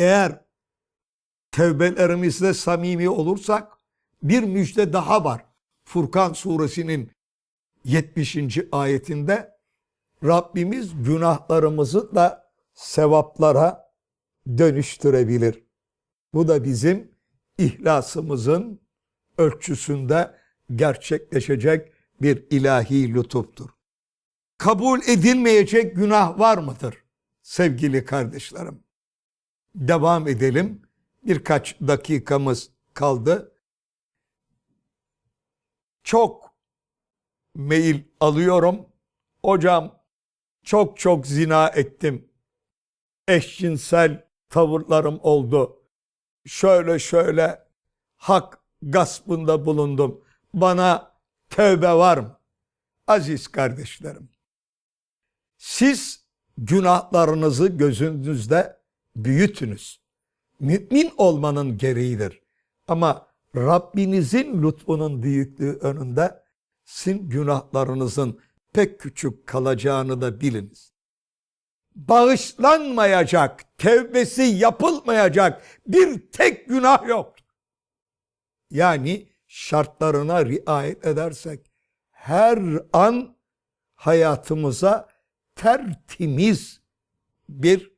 eğer tevbelerimizde samimi olursak bir müjde daha var. Furkan suresinin 70. ayetinde Rabbimiz günahlarımızı da sevaplara dönüştürebilir. Bu da bizim ihlasımızın ölçüsünde gerçekleşecek bir ilahi lütuftur. Kabul edilmeyecek günah var mıdır sevgili kardeşlerim? Devam edelim. Birkaç dakikamız kaldı. Çok mail alıyorum. Hocam çok çok zina ettim. Eşcinsel tavırlarım oldu. Şöyle şöyle hak gaspında bulundum. Bana tövbe var mı? Aziz kardeşlerim. Siz günahlarınızı gözünüzde büyütünüz. Mümin olmanın gereğidir. Ama Rabbinizin lütfunun büyüklüğü önünde sizin günahlarınızın pek küçük kalacağını da biliniz. Bağışlanmayacak, tevbesi yapılmayacak bir tek günah yok. Yani şartlarına riayet edersek her an hayatımıza tertemiz bir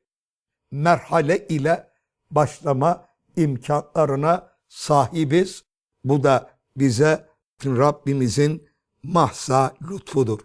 merhale ile başlama imkanlarına sahibiz. Bu da bize Rabbimizin mahsa lütfudur.